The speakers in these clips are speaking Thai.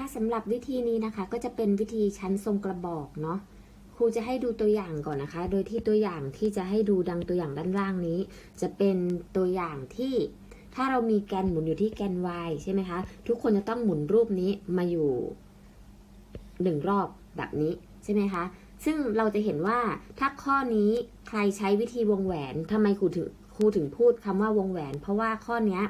ค่ะสำหรับวิธีนี้นะคะ ก็จะเป็นวิธีชั้นทรงกระบอกเนาะครูจะให้ดูตัวอย่างก่อนนะคะ โดยที่ตัวอย่างที่จะให้ดูดังตัวอย่างด้านล่างนี้ จะเป็นตัวอย่างที่ถ้าเรามีแกนหมุนอยู่ที่แกน y ใช่ไหมคะ ทุกคนจะต้องหมุนรูปนี้มาอยู่หนึ่งรอบแบบนี้ใช่ไหมคะ ซึ่งเราจะเห็นว่าถ้าข้อนี้ใครใช้วิธีวงแหวนทำไมครูถึงครูถึงพูดคำว่าวงแหวน เพราะว่าข้อเนี้ย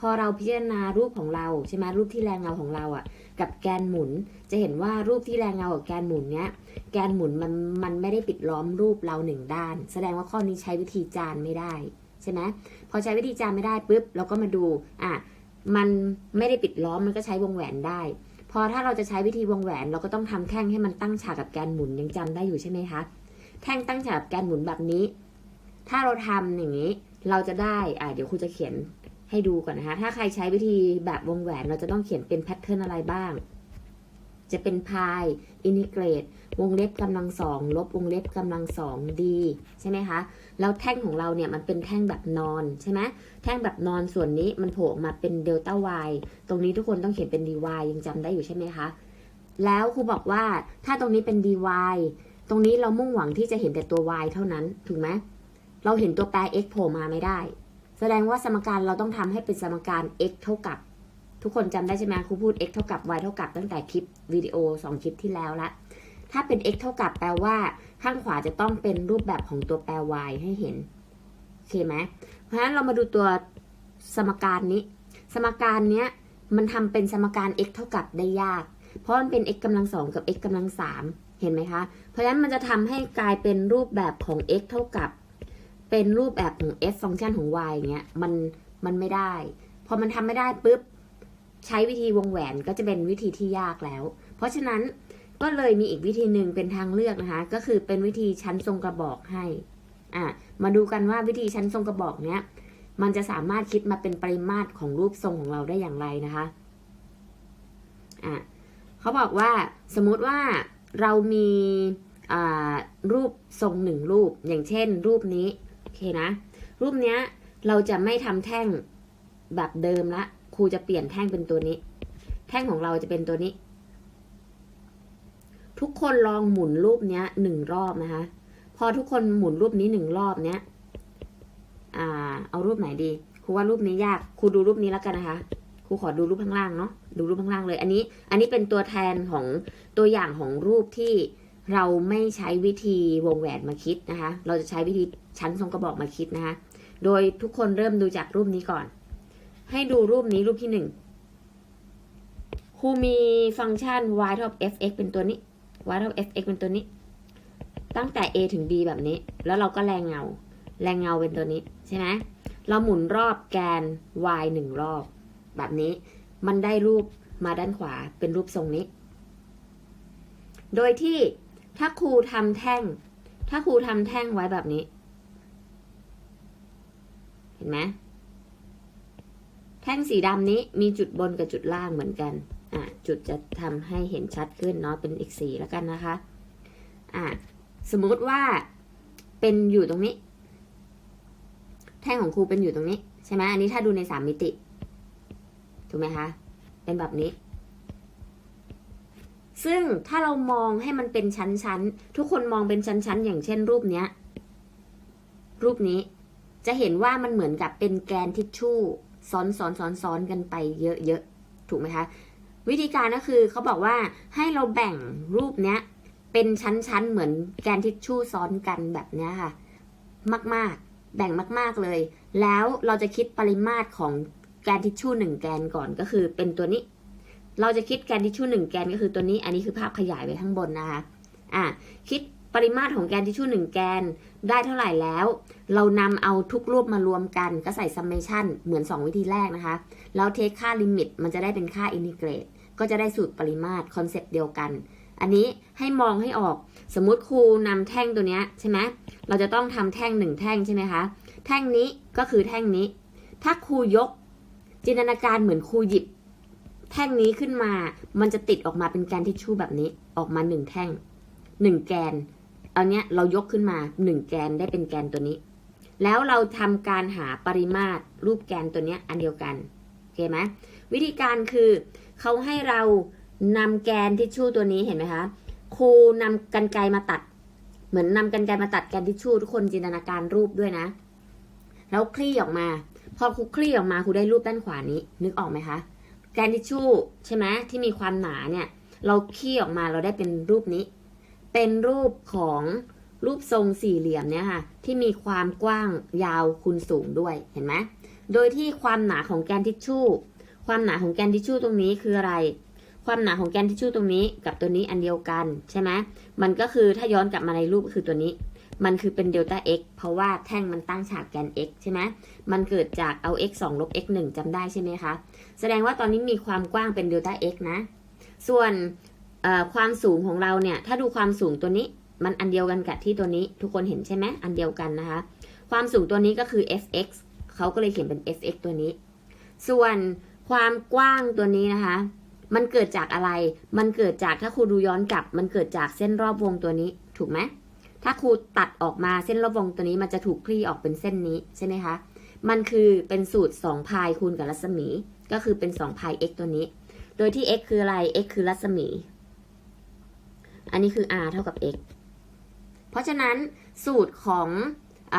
พอเราพิจารณารูปของเราใช่ไหมรูปที่แรงเงาของเราอะ่ะ กับแกนหมุน จะเห็นว่ารูปที่แรงเงากับแกนหมุนเนี้ย แกนหมุนมันมันไม่ได้ปิดล้อมรูปเราหนึ่งด้าน แสดงว่าข้อนี้ใช้วิธีจานไม่ได้ใช่ไหมพอใช้วิธีจานไม่ได้ปุ๊บเราก็มาดูอะมันไม่ได้ปิดล้อมมันก็ใช้วงแหวนได้ พอถ้าเราจะใช้วิธีวงแหวนเราก็ต้องทำแท่งให้มันตั้งฉากกับแกนหมุนยังจำได้อยู่ใช่ไหมคะแท่งตั้งฉากกับแกนหมุนแบบนี้ ถ้าเราทำอย่างนี้ เราจะได้อะเดี๋ยวครูจะเขียน ให้ดูก่อนนะคะ ถ้าใครใช้วิธีแบบวงแหวนเราจะต้องเขียนเป็นแพทเทิร์นอะไรบ้าง จะเป็นพายอินิเกรตวงเล็บกำลังสองลบวงเล็บกำลังสองดีใช่ไหมคะ แล้วแท่งของเราเนี่ยมันเป็นแท่งแบบนอนใช่ไหมแท่งแบบนอนส่วนนี้มันโผล่ออกมาเป็นเดลต้าวตรงนี้ทุกคนต้องเขียนเป็น dy ยังจำได้อยู่ใช่ไหมคะ แล้วครูบอกว่าถ้าตรงนี้เป็น dy ตรงนี้เรามุ่งหวังที่จะเห็นแต่ตัว y เท่านั้นถูกไหมเราเห็นตัวแปร x โผล่มาไม่ได้ แสดงว่าสมการเราต้องทำให้เป็นสมการ x เท่ากับ ทุกคนจำได้ใช่ไหมครูพูด x เท่ากับ y เท่ากับตั้งแต่คลิปวิดีโอ 2 คลิปที่แล้วละถ้าเป็น x เท่ากับแปลว่า ข้างขวาจะต้องเป็นรูปแบบของตัวแปร y ให้เห็นโอเคไหมเพราะฉะนั้นเรามาดูตัวสมการนี้ สมการเนี้ยมันทำเป็นสมการ x เท่ากับได้ยาก เพราะมันเป็น x กำลังสองกับ x กำลังสามเห็นไหมคะ เพราะฉะนั้นมันจะทำให้กลายเป็นรูปแบบของ x เท่ากับ เป็นรูปแบบของ f ฟังก์ชันของ y อย่างเงี้ยมันมันไม่ได้ พอมันทำไม่ได้ปุ๊บ ใช้วิธีวงแหวนก็จะเป็นวิธีที่ยากแล้ว เพราะฉะนั้นก็เลยมีอีกวิธีหนึ่งเป็นทางเลือกนะคะ ก็คือเป็นวิธีชั้นทรงกระบอกให้อะมาดูกันว่าวิธีชั้นทรงกระบอกเนี้ยมันจะสามารถคิดมาเป็นปริมาตรของรูปทรงของเราได้อย่างไรนะคะอะเขาบอกว่าสมมุติว่าเรามีอ่ารูปทรงหนึ่งรูป อย่างเช่น รูปนี้ เคนะ รูปเนี้ยเราจะไม่ทำแท่งแบบเดิมละ ครูจะเปลี่ยนแท่งเป็นตัวนี้ แท่งของเราจะเป็นตัวนี้ ทุกคนลองหมุนรูปเนี้ยหนึ่งรอบนะคะ พอทุกคนหมุนรูปนี้หนึ่งรอบเนี้ย อ่า เอารูปไหนดี ครูว่ารูปนี้ยาก ครูดูรูปนี้แล้วกันนะคะ ครูขอดูรูปข้างล่างเนาะ ดูรูปข้างล่างเลย อันนี้ อันนี้เป็นตัวแทนของตัวอย่างของรูปที่เราไม่ใช้วิธีวงแหวนมาคิดนะคะ เราจะใช้วิธี ชั้นทรงกระบอกมาคิดนะคะ โดยทุกคนเริ่มดูจากรูปนี้ก่อน ให้ดูรูปนี้รูปที่หนึ่งครูมีฟังก์ชัน y เท่ากับ fx เป็นตัวนี้ y เท่ากับ fx เป็นตัวนี้ ตั้งแต่ a ถึง b แบบนี้ แล้วเราก็แรงเงา แรงเงาเป็นตัวนี้ใช่ไหมเราหมุนรอบแกน y หนึ่งรอบ แบบนี้ มันได้รูปมาด้านขวาเป็นรูปทรงนี้ โดยที่ถ้าครูทำแท่ง ถ้าครูทำแท่งไว้แบบนี้ เห็นไหมแท่งสีดำนี้มีจุดบนกับจุดล่างเหมือนกัน อะ จุดจะทำให้เห็นชัดขึ้นเนาะ เป็นอีกสีแล้วกันนะคะ อะ สมมติว่าเป็นอยู่ตรงนี้ แท่งของครูเป็นอยู่ตรงนี้ ใช่ไหมอันนี้ถ้าดูในสามมิติ ถูกไหมคะ เป็นแบบนี้ซึ่งถ้าเรามองให้มันเป็นชั้นๆ ทุกคนมองเป็นชั้นๆ อย่างเช่นรูปเนี้ย รูปนี้ จะเห็นว่ามันเหมือนกับเป็นแกนทิชชู่ซ้อนซ้อนซ้อนซ้อนกันไปเยอะๆ ถูกไหมคะ วิธีการก็คือเขาบอกว่าให้เราแบ่งรูปเนี้ยเป็นชั้นๆ เหมือนแกนทิชชู่ซ้อนกันแบบเนี้ยค่ะ มากๆ แบ่งมากๆเลย แล้วเราจะคิดปริมาตรของแกนทิชชู่หนึ่งแกนก่อนก็คือเป็นตัวนี้ เราจะคิดแกนทิชชู่หนึ่งแกนก็คือตัวนี้ อันนี้คือภาพขยายไว้ข้างบนนะคะ อะ คิด ปริมาตรของแกนทิชชู่หนึ่งแกนได้เท่าไหร่แล้ว เรานำเอาทุกรูปมารวมกันก็ใส่ summation เหมือน 2 วิธีแรกนะคะ แล้วเทคค่าลิมิตมันจะได้เป็นค่าอินทิเกรตก็จะได้สูตรปริมาตรคอนเซปต์เดียวกัน อันนี้ให้มองให้ออก สมมุติครูนำแท่งตัวเนี้ยใช่ไหมเราจะต้องทำแท่งหนึ่งแท่งใช่ไหมคะ แท่งนี้ก็คือแท่งนี้ ถ้าครูยกจินตนาการเหมือนครูหยิบ แท่งนี้ขึ้นมา มันจะติดออกมาเป็นแกนทิชชู่แบบนี้ออกมาหนึ่งแท่งหนึ่งแกน อาเนี้ยเรายกขึ้นมาหนึ่งแกนได้เป็นแกนตัวนี้ แล้วเราทำการหาปริมาตรรูปแกนตัวเนี้ยอันเดียวกันโอเคไหมวิธีการคือเขาให้เรานำแกนทิชชู่ตัวนี้เห็นไหมคะครูนำกันไกรมาตัด เหมือนนำกันไกรมาตัดแกนทิชชู่ทุกคนจินตนาการรูปด้วยนะ แล้วคลี่ออกมา พอครูคลี่ออกมาครูได้รูปด้านขวานี้ นึกออกไหมคะแกนทิชชู่ใช่ไหมที่มีความหนาเนี่ย เราคลี่ออกมาเราได้เป็นรูปนี้ เป็นรูปของรูปทรงสี่เหลี่ยมเนี่ยค่ะ ที่มีความกว้างยาวคูณสูงด้วยเห็นไหมโดยที่ความหนาของแกนทิชชู่ ความหนาของแกนทิชชู่ตรงนี้คืออะไร ความหนาของแกนทิชชู่ตรงนี้กับตัวนี้อันเดียวกันใช่ไหมมันก็คือถ้าย้อนกลับมาในรูปก็คือตัวนี้ มันคือเป็นเดลต้า x เพราะว่าแท่งมันตั้งฉากแกน x ใช่ไหมมันเกิดจากเอา x 2ลบ x 1จำได้ใช่ไหมคะ แสดงว่าตอนนี้มีความกว้างเป็นเดลต้า x นะ ส่วน ความสูงของเราเนี่ย ถ้าดูความสูงตัวนี้ มันอันเดียวกันกับที่ตัวนี้ ทุกคนเห็นใช่ไหมอันเดียวกันนะคะ ความสูงตัวนี้ก็คือ fx เขาก็เลยเขียนเป็น fx ตัวนี้ ส่วนความกว้างตัวนี้นะคะ มันเกิดจากอะไร มันเกิดจากถ้าครูดูย้อนกลับ มันเกิดจากเส้นรอบวงตัวนี้ ถูกไหมถ้าครูตัดออกมาเส้นรอบวงตัวนี้ มันจะถูกคลี่ออกเป็นเส้นนี้ใช่ไหมคะ มันคือเป็นสูตร2พายคูณกับรัศมี ก็คือเป็น2พาย x ตัวนี้ โดยที่ x คืออะไร x คือรัศมี อันนี้คือ r เท่ากับ x เพราะฉะนั้นสูตรของอ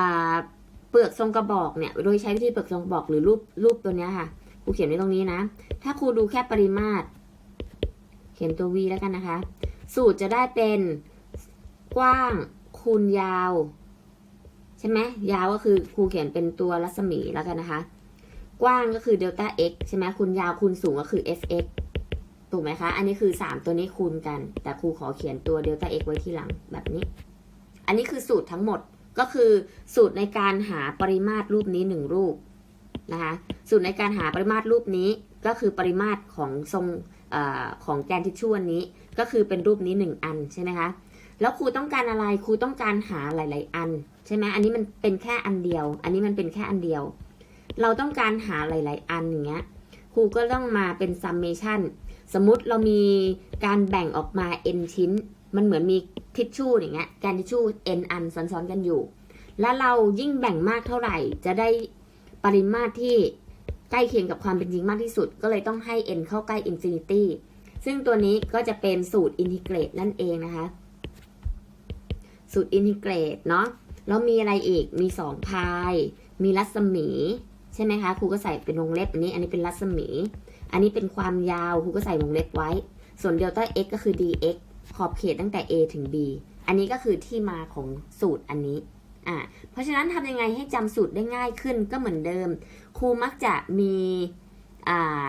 เปลือกทรงกระบอกเนี่ย โดยใช้วิธีเปลือกทรงกระบอกหรือรูปรูปตัวนี้ค่ะ ครูเขียนไว้ตรงนี้นะ ถ้าครูดูแค่ปริมาตร เขียนตัว v แล้วกันนะคะ สูตรจะได้เป็นกว้างคูณยาว ใช่ไหมยาวก็คือครูเขียนเป็นตัวรัศมีแล้วกันนะคะ กว้างก็คือเดลต้า x ใช่ไหมคูณยาวคูณสูงก็คือ fx ถูกไหมคะ อันนี้คือ 3 ตัวนี้คูณกัน แต่ครูขอเขียนตัวเดลต้า x ไว้ที่หลังแบบนี้ อันนี้คือสูตรทั้งหมดก็คือสูตรในการหาปริมาตรรูปนี้หนึ่งรูปนะคะสูตรในการหาปริมาตรรูปนี้ก็คือปริมาตรของทรงอของแกนทิชชู่อันนี้ ก็คือเป็นรูปนี้หนึ่งอันใช่ไหมคะแล้วครูต้องการอะไรครูต้องการหาหลาย ๆ อัน ใช่ไหมอันนี้มันเป็นแค่อันเดียว อันนี้มันเป็นแค่อันเดียว เราต้องการหาหลาย ๆ อันอย่างเงี้ยครูก็ต้องมาเป็น summation สมมุติเรามีการแบ่งออกมา n ชิ้น มันเหมือนมีทิชชู่อย่างเงี้ยแกนทิชชู่ n อันซ้อนๆกันอยู่ แล้วเรายิ่งแบ่งมากเท่าไหร่ จะได้ปริมาตรที่ใกล้เคียงกับความเป็นจริงมากที่สุด ก็เลยต้องให้ n เข้าใกล้ infinity ซึ่งตัวนี้ก็จะเป็นสูตรอินทิเกรตนั่นเองนะคะ สูตรอินทิเกรตเนาะ แล้วมีอะไรอีก มีสองพาย มีรัศมี ใช่ไหมคะครูก็ใส่เป็นวงเล็บอันนี้ อันนี้เป็นรัศมี อันนี้เป็นความยาวครูก็ใส่วงเล็บไว้ ส่วนเดลต้า x ก็คือ dx ขอบเขตตั้งแต่ a ถึง b อันนี้ก็คือที่มาของสูตรอันนี้อ่าเพราะฉะนั้นทำยังไงให้จำสูตรได้ง่ายขึ้นก็เหมือนเดิม ครูมักจะมีอ่า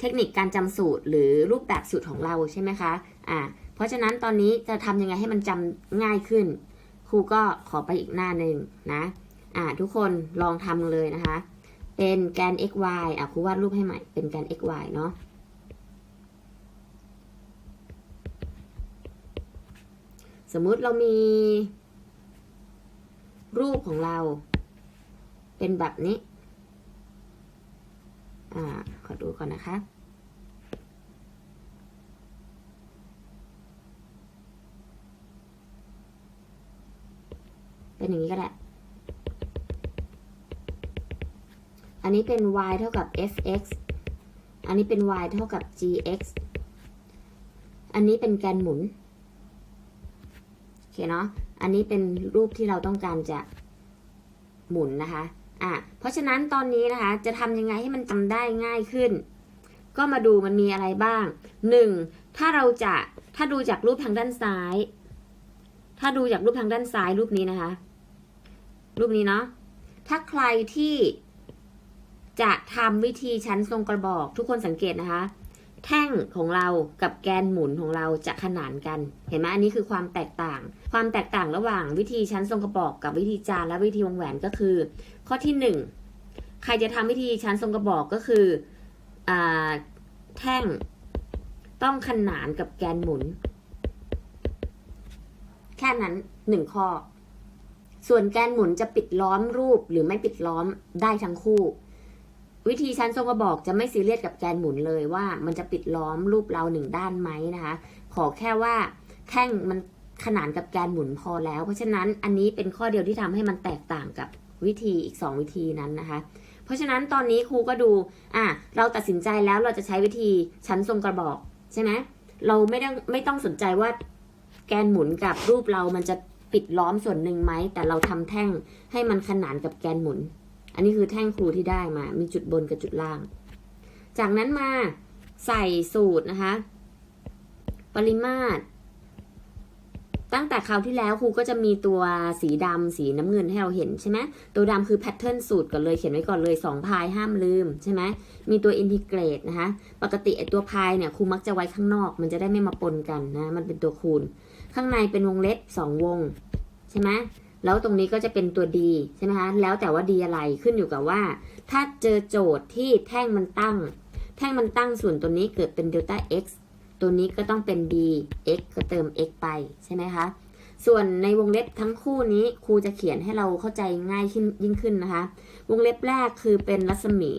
เทคนิคการจำสูตรหรือรูปแบบสูตรของเราใช่ไหมคะอ่าเพราะฉะนั้นตอนนี้จะทำยังไงให้มันจำง่ายขึ้น ครูก็ขอไปอีกหน้าหนึ่งนะอ่าทุกคนลองทำเลยนะคะ เป็นแกน x y อะครูวาดรูปให้ใหม่ เป็นแกน x y เนาะสมมุติเรามี รูปของเรา เป็นแบบนี้ อ่า ขอดูก่อนนะคะ เป็นอย่างนี้ก็ได้ อันนี้เป็น y เท่ากับ fx อันนี้เป็น y เท่ากับ gx อันนี้เป็นแกนหมุน โอเคเนาะ อันนี้เป็นรูปที่เราต้องการจะหมุนนะคะ อะ เพราะฉะนั้นตอนนี้นะคะ จะทำยังไงให้มันจำได้ง่ายขึ้น ก็มาดูมันมีอะไรบ้างหนึ่งถ้าเราจะ ถ้าดูจากรูปทางด้านซ้าย ถ้าดูจากรูปทางด้านซ้ายรูปนี้นะคะ รูปนี้เนาะ ถ้าใครที่ จะทำวิธีชั้นทรงกระบอก ทุกคนสังเกตนะคะ แท่งของเรากับแกนหมุนของเราจะขนานกัน เห็นไหมอันนี้คือความแตกต่าง ความแตกต่างระหว่างวิธีชั้นทรงกระบอกกับวิธีจานและวิธีวงแหวนก็คือ ข้อที่หนึ่งใครจะทำวิธีชั้นทรงกระบอกก็คืออแท่งต้องขนานกับแกนหมุน แค่นั้นหนึ่งข้อ ส่วนแกนหมุนจะปิดล้อมรูปหรือไม่ปิดล้อมได้ทั้งคู่ วิธีชั้นทรงกระบอกจะไม่ซีเรียสกับแกนหมุนเลยว่ามันจะปิดล้อมรูปเราหนึ่งด้านไหมนะคะ ขอแค่ว่าแท่งมันขนานกับแกนหมุนพอแล้ว เพราะฉะนั้นอันนี้เป็นข้อเดียวที่ทำให้มันแตกต่างกับวิธีอีก 2 วิธีนั้นนะคะ เพราะฉะนั้นตอนนี้ครูก็ดูอะเราตัดสินใจแล้วเราจะใช้วิธีชั้นทรงกระบอกใช่ไหมเราไม่ต้องไม่ต้องสนใจว่าแกนหมุนกับรูปเรามันจะปิดล้อมส่วนหนึ่งไหมแต่เราทำแท่งให้มันขนานกับแกนหมุน อันนี้คือแท่งครูที่ได้มา มีจุดบนกับจุดล่าง จากนั้นมาใส่สูตรนะคะ ปริมาตร ตั้งแต่คราวที่แล้วครูก็จะมีตัวสีดำสีน้ำเงินให้เราเห็นใช่ไหมตัวดำคือแพทเทิร์นสูตรก่อนเลยเขียนไว้ก่อนเลย2พายห้ามลืมใช่ไหมมีตัวอินทิเกรตนะคะ ปกติไอตัวพายเนี่ยครูมักจะไว้ข้างนอก มันจะได้ไม่มาปนกันนะ มันเป็นตัวคูณ ข้างในเป็นวงเล็บสองวงใช่ไหม แล้วตรงนี้ก็จะเป็นตัวดีใช่ไหมคะแล้วแต่ว่าดีอะไรขึ้นอยู่กับว่า ถ้าเจอโจทย์ที่แท่งมันตั้ง แท่งมันตั้งส่วนตัวนี้เกิดเป็นเดลต้า x ตัวนี้ก็ต้องเป็น d x ก็เติม x ไปใช่ไหมคะส่วนในวงเล็บทั้งคู่นี้ครูจะเขียนให้เราเข้าใจง่ายขึ้นยิ่งขึ้นนะคะ วงเล็บแรกคือเป็นรัศมี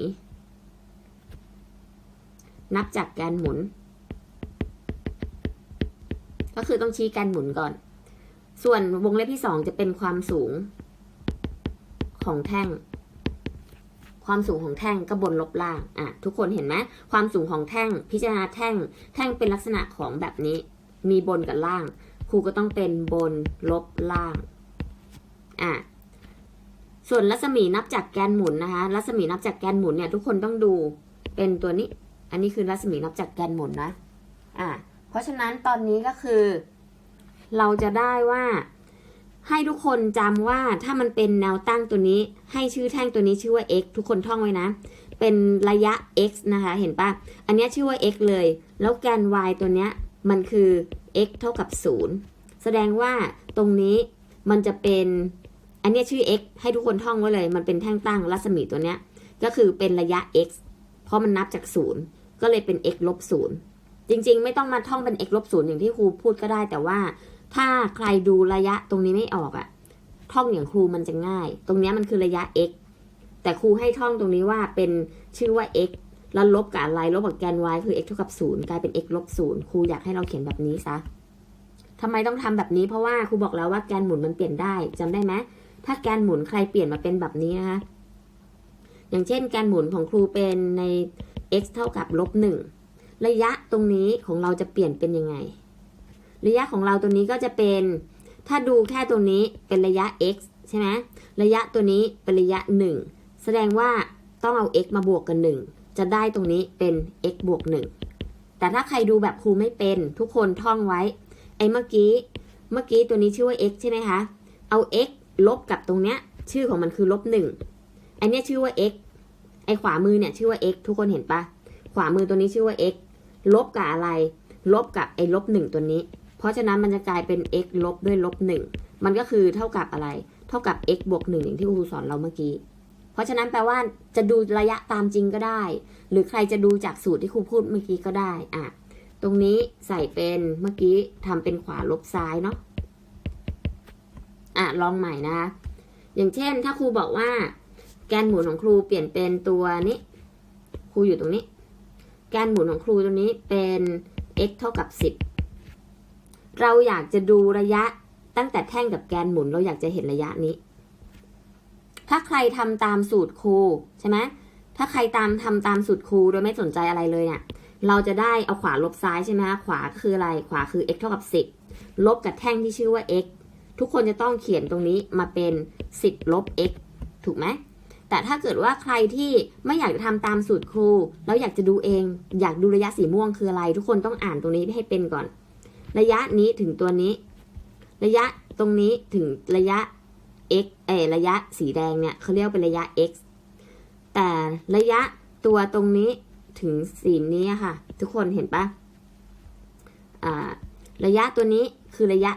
นับจากแกนหมุน ก็คือต้องชี้แกนหมุนก่อน ส่วนวงเล็บที่สองจะเป็นความสูงของแท่ง ความสูงของแท่งก็บนลบล่าง อะ ทุกคนเห็นไหมความสูงของแท่ง พิจารณาแท่ง แท่งเป็นลักษณะของแบบนี้ มีบนกับล่าง ครูก็ต้องเป็นบนลบล่าง อะ ส่วนรัศมีนับจากแกนหมุนนะคะ รัศมีนับจากแกนหมุนเนี่ย ทุกคนต้องดู เป็นตัวนี้ อันนี้คือรัศมีนับจากแกนหมุนนะ อะ เพราะฉะนั้นตอนนี้ก็คือ เราจะได้ว่า ให้ทุกคนจำว่าถ้ามันเป็นแนวตั้งตัวนี้ ให้ชื่อแท่งตัวนี้ชื่อว่า x ทุกคนท่องไว้นะ เป็นระยะ x นะคะ เห็นปะอันนี้ชื่อว่า x เลย แล้วแกน y ตัวเนี้ยมันคือ x เท่ากับ 0 แสดงว่าตรงนี้มันจะเป็น อันนี้ชื่อ x ให้ทุกคนท่องไว้เลย มันเป็นแท่งตั้งรัศมีตัวเนี้ย ก็คือเป็นระยะ x เพราะมันนับจาก 0 ก็เลยเป็น x ลบ0จริงๆ ไม่ต้องมาท่องเป็น x ลบ0อย่างที่ครูพูดก็ได้แต่ว่า ถ้าใครดูระยะตรงนี้ไม่ออกอะท่องอย่างครูมันจะง่าย ตรงนี้มันคือระยะ x แต่ครูให้ท่องตรงนี้ว่าเป็นชื่อว่า x แล้วลบกับอะไรลบกับแกน y คือ x เท่ากับ0กลายเป็น x ลบ0ครูอยากให้เราเขียนแบบนี้ซะทำไมต้องทำแบบนี้เพราะว่าครูบอกแล้วว่าแกนหมุนมันเปลี่ยนได้จำได้ไหมถ้าแกนหมุนใครเปลี่ยนมาเป็นแบบนี้นะคะอย่างเช่น แกนหมุนของครูเป็นใน x เท่ากับลบ1ระยะตรงนี้ของเราจะเปลี่ยนเป็นยังไง ระยะของเราตัวนี้ก็จะเป็น ถ้าดูแค่ตัวนี้เป็นระยะ x ใช่ไหมระยะตัวนี้เป็นระยะ 1 แสดงว่าต้องเอา x มาบวกกัน 1 จะได้ตรงนี้เป็น x บวก 1 แต่ถ้าใครดูแบบครูไม่เป็นทุกคนท่องไว้ ไอ้เมื่อกี้ เมื่อกี้ตัวนี้ชื่อว่า x ใช่ไหมคะ เอา x ลบกับตรงเนี้ย ชื่อของมันคือลบ1อันนี้ชื่อว่า x ไอ้ขวามือเนี่ยชื่อว่า x ทุกคนเห็นปะขวามือตัวนี้ชื่อว่า x ลบกับอะไร ลบกับไอ้ลบ1ตัวนี้ เพราะฉะนั้นมันจะกลายเป็น x ลบด้วยลบ1มันก็คือเท่ากับอะไร เท่ากับ x บวก1อย่างที่ครูสอนเราเมื่อกี้ เพราะฉะนั้นแปลว่าจะดูระยะตามจริงก็ได้ หรือใครจะดูจากสูตรที่ครูพูดเมื่อกี้ก็ได้อะตรงนี้ใส่เป็นเมื่อกี้ทำเป็นขวาลบซ้ายเนาะอะลองใหม่นะคะอย่างเช่นถ้าครูบอกว่า แกนหมุนของครูเปลี่ยนเป็นตัวนี้ ครูอยู่ตรงนี้ แกนหมุนของครูตัวนี้เป็น x เท่ากับ 10 เราอยากจะดูระยะตั้งแต่แท่งกับแกนหมุน เราอยากจะเห็นระยะนี้ ถ้าใครทำตามสูตรครูใช่ไหมถ้าใครตามทำตามสูตรครูโดยไม่สนใจอะไรเลยเนี่ยเราจะได้เอาขวาลบซ้ายใช่ไหมคะขวาคืออะไรขวาคือ x เท่ากับ 10 ลบกับแท่งที่ชื่อว่า x ทุกคนจะต้องเขียนตรงนี้มาเป็น 10 ลบ x ถูกไหมแต่ถ้าเกิดว่าใครที่ไม่อยากจะทำตามสูตรครู แล้วอยากจะดูเอง อยากดูระยะสีม่วงคืออะไร ทุกคนต้องอ่านตรงนี้ให้เป็นก่อน ระยะนี้ถึงตัวนี้ ระยะตรงนี้ถึงระยะ x เอระยะสีแดงเนี่ยเขาเรียกเป็นระยะ x แต่ระยะตัวตรงนี้ถึงสีนี้ค่ะ ทุกคนเห็นปะอ่าระยะตัวนี้คือระยะ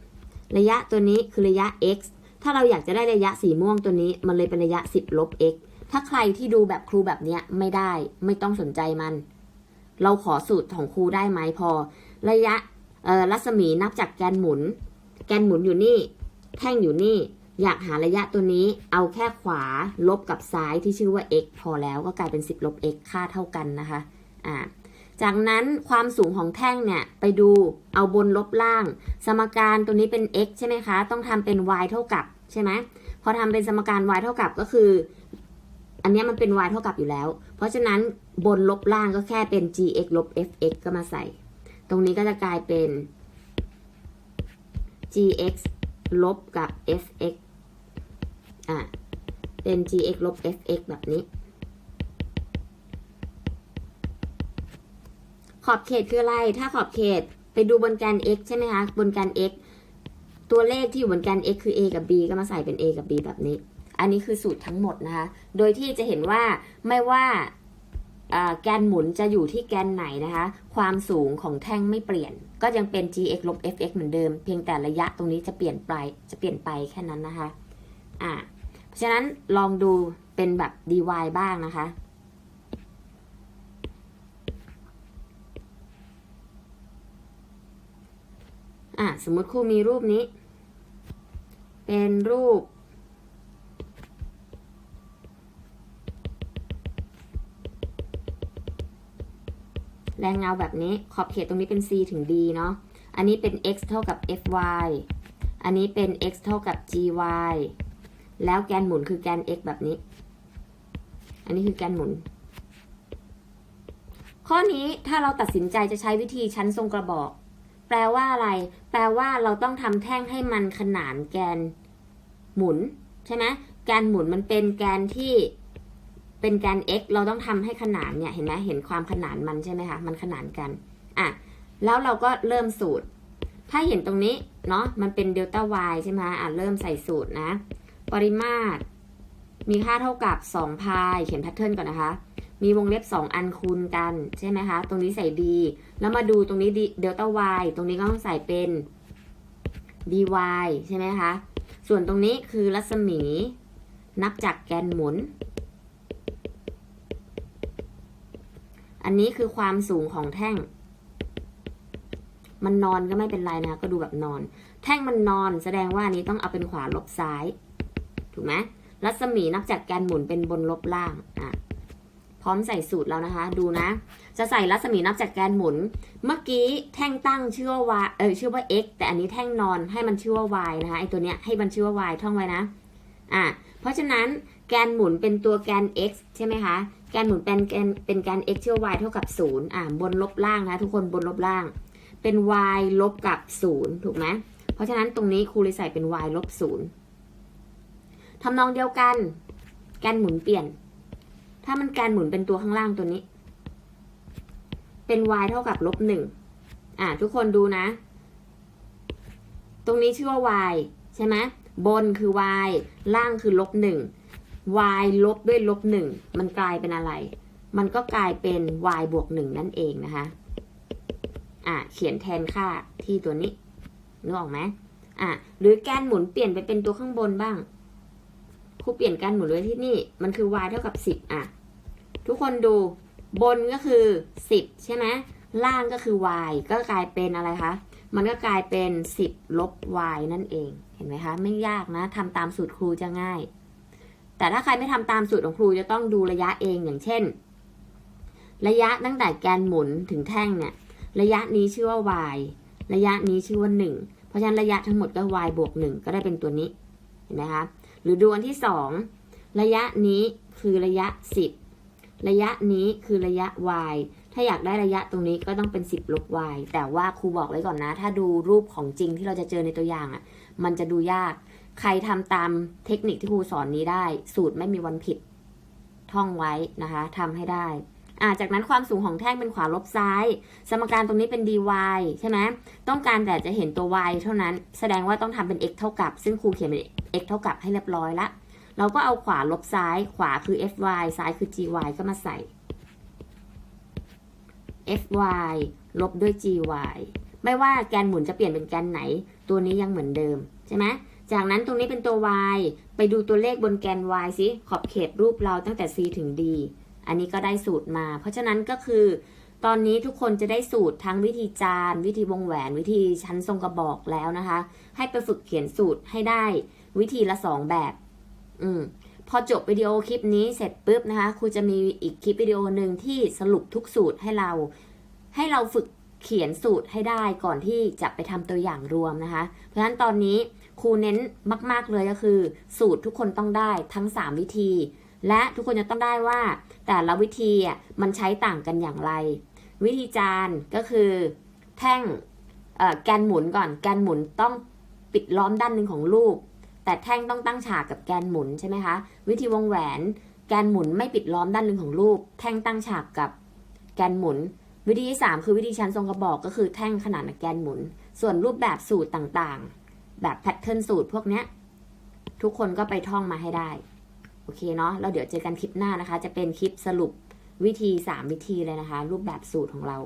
10 ระยะตัวนี้คือระยะ x ถ้าเราอยากจะได้ระยะสีม่วงตัวนี้ มันเลยเป็นระยะ 10 ลบ x ถ้าใครที่ดูแบบครูแบบเนี้ยไม่ได้ไม่ต้องสนใจมัน เราขอสูตรของครูได้ไหมพอ ระยะ รัศมีนับจากแกนหมุน แกนหมุนอยู่นี่ แท่งอยู่นี่ อยากหาระยะตัวนี้ เอาแค่ขวาลบกับซ้ายที่ชื่อว่า x พอแล้วก็กลายเป็น 10 ลบ x ค่าเท่ากันนะคะ อ่า จากนั้นความสูงของแท่งเนี่ย ไปดูเอาบนลบล่าง สมการตัวนี้เป็น x ใช่ไหมคะ ต้องทำเป็น y เท่ากับใช่ไหมพอทำเป็นสมการ y เท่ากับก็คือ อันนี้มันเป็น y เท่ากับอยู่แล้ว เพราะฉะนั้นบนลบล่างก็แค่เป็น gx ลบ fx ก็มาใส่ ตรงนี้ก็จะกลายเป็น gx ลบกับ fx อะ เป็น gx ลบ fx แบบนี้ ขอบเขตคืออะไร ถ้าขอบเขตไปดูบนแกน x ใช่ไหมคะ บนแกน x ตัวเลขที่อยู่บนแกน x คือ a กับ b ก็มาใส่เป็น a กับ b แบบนี้ อันนี้คือสูตรทั้งหมดนะคะ โดยที่จะเห็นว่าไม่ว่าอ่า แกนหมุนจะอยู่ที่แกนไหนนะคะ ความสูงของแท่งไม่เปลี่ยน ก็ยังเป็น gx ลบ fx เหมือนเดิม เพียงแต่ระยะตรงนี้จะเปลี่ยนไปจะเปลี่ยนไปแค่นั้นนะคะอ่าเพราะฉะนั้นลองดูเป็นแบบ dy บ้างนะคะอะสมมติครูมีรูปนี้ เป็นรูป แรงเงาแบบนี้ขอบเขตตรงนี้เป็น c ถึง d เนาะอันนี้เป็น x เท่ากับ fy อันนี้เป็น x เท่ากับ gy แล้วแกนหมุนคือแกน x แบบนี้ อันนี้คือแกนหมุน ข้อนี้ถ้าเราตัดสินใจจะใช้วิธีชั้นทรงกระบอก แปลว่าอะไร แปลว่าเราต้องทำแท่งให้มันขนานแกนหมุน ใช่ไหมแกนหมุนมันเป็นแกนที่ เป็นแกน x เราต้องทำให้ขนานเนี่ยเห็นไหมเห็นความขนานมันใช่ไหมคะมันขนานกันอะแล้วเราก็เริ่มสูตร ถ้าเห็นตรงนี้เนาะมันเป็นเดลต้า y ใช่ไหมอะเริ่มใส่สูตรนะ ปริมาตร มีค่าเท่ากับ2พายเขียนแพทเทิร์นก่อนนะคะ มีวงเล็บ 2 อันคูณกันใช่ไหมคะ ตรงนี้ใส่ d แล้วมาดูตรงนี้เดลต้า y ตรงนี้ก็ต้องใส่เป็น dy ใช่ไหมคะ ส่วนตรงนี้คือรัศมี นับจากแกนหมุน อันนี้คือความสูงของแท่ง มันนอนก็ไม่เป็นไรนะคะก็ดูแบบนอน แท่งมันนอนแสดงว่าอันนี้ต้องเอาเป็นขวาลบซ้าย ถูกไหมรัศมีนับจากแกนหมุนเป็นบนลบล่างอะพร้อมใส่สูตรแล้วนะคะ ดูนะ จะใส่รัศมีนับจากแกนหมุน เมื่อกี้แท่งตั้งชื่อว่า y เออชื่อว่า x แต่อันนี้แท่งนอนให้มันชื่อว่า y นะคะไอตัวเนี้ยให้มันชื่อว่า y ท่องไว้นะ อะเพราะฉะนั้นแกนหมุนเป็นตัวแกน x ใช่ไหมคะ แกนหมุนเป็นแกนเป็นแกน x ชื่อว่า y เท่ากับ 0 อะบนลบล่างนะทุกคนบนลบล่าง เป็น y ลบกับ 0 ถูกไหมเพราะฉะนั้นตรงนี้ครูเลยใส่เป็น y ลบ 0ทำนองเดียวกัน แกนหมุนเปลี่ยน ถ้ามันแกนหมุนเป็นตัวข้างล่างตัวนี้ เป็น y เท่ากับลบหนึ่งอะทุกคนดูนะ ตรงนี้ชื่อว่า y ใช่ไหม บนคือ y ล่างคือลบหนึ่ง y ลบด้วยลบหนึ่งมันกลายเป็นอะไร มันก็กลายเป็น y บวกหนึ่งนั่นเองนะคะ อะเขียนแทนค่าที่ตัวนี้นึกออกไหมอะหรือแกนหมุนเปลี่ยนไปเป็นตัวข้างบนบ้างครูเปลี่ยนการหมุนไว้ที่นี่ มันคือ y เท่ากับ10อะ ทุกคนดูบนก็คือ10ใช่ไหมล่างก็คือ y ก็กลายเป็นอะไรคะ มันก็กลายเป็น 10 ลบ y นั่นเอง ห็นไหมคะไม่ยากนะทำตามสูตรครูจะง่าย แต่ถ้าใครไม่ทำตามสูตรของครูจะต้องดูระยะเองอย่างเช่น ระยะตั้งแต่แกนหมุนถึงแท่งเนี่ยระยะนี้ชื่อว่า y ระยะนี้ชื่อว่า 1 เพราะฉะนั้นระยะทั้งหมดก็ y บวก 1 ก็ได้เป็นตัวนี้เห็นไหมคะหรือดูอันที่ 2 ระยะนี้คือระยะ 10 ระยะนี้คือระยะ y ถ้าอยากได้ระยะตรงนี้ก็ต้องเป็น 10 ลบ y แต่ว่าครูบอกไว้ก่อนนะ ถ้าดูรูปของจริงที่เราจะเจอในตัวอย่างอะ่ะ มันจะดูยาก ใครทำตามเทคนิคที่ครูสอนนี้ได้ สูตรไม่มีวันผิด ท่องไว้นะคะทำให้ได้่าจากนั้นความสูงของแท่งเป็นขวาลบซ้าย สมการตรงนี้เป็น dy ใช่ไหมต้องการแต่จะเห็นตัว y เท่านั้น แสดงว่าต้องทำเป็น x เท่ากับ ซึ่งครูเขียนเป็น x เท่ากับให้เรียบร้อยละ เราก็เอาขวาลบซ้าย ขวาคือ fy ซ้ายคือ gy ก็มาใส่ fy ลบด้วย gy ไม่ว่าแกนหมุนจะเปลี่ยนเป็นแกนไหน ตัวนี้ยังเหมือนเดิมใช่ไหมจากนั้นตรงนี้เป็นตัว y ไปดูตัวเลขบนแกน y สิขอบเขตรูปเราตั้งแต่ c ถึง d อันนี้ก็ได้สูตรมา เพราะฉะนั้นก็คือ ตอนนี้ทุกคนจะได้สูตรทั้งวิธีจาน วิธีวงแหวน วิธีชั้นทรงกระบอกแล้วนะคะ ให้ไปฝึกเขียนสูตรให้ได้วิธีละสองแบบ อืมพอจบวิดีโอคลิปนี้เสร็จปุ๊บนะคะครูจะมีอีกคลิปวิดีโอหนึ่งที่สรุปทุกสูตรให้เรา ให้เราฝึก เขียนสูตรให้ได้ก่อนที่จะไปทำตัวอย่างรวมนะคะ เพราะฉะนั้นตอนนี้ครูเน้นมาก ๆ เลยก็คือ สูตรทุกคนต้องได้ทั้ง 3 วิธี และทุกคนจะต้องได้ว่า แต่ละวิธีอะมันใช้ต่างกันอย่างไร วิธีจานก็คือแท่งแกนหมุนก่อน แกนหมุนต้องปิดล้อมด้านหนึ่งของลูก แต่แท่งต้องตั้งฉากกับแกนหมุนใช่ไหมคะ วิธีวงแหวน แกนหมุนไม่ปิดล้อมด้านหนึ่งของลูก แท่งตั้งฉากกับแกนหมุน วิธีที่สามคือวิธีชั้นทรงกระบอกก็คือแท่งขนาดแกนหมุน ส่วนรูปแบบสูตรต่างๆ แบบแพทเทิร์นสูตรพวกเนี้ยทุกคนก็ไปท่องมาให้ได้ โอเคเนาะแล้วเดี๋ยวเจอกันคลิปหน้านะคะ จะเป็นคลิปสรุปวิธี 3 วิธีเลยนะคะ รูปแบบสูตรของเรา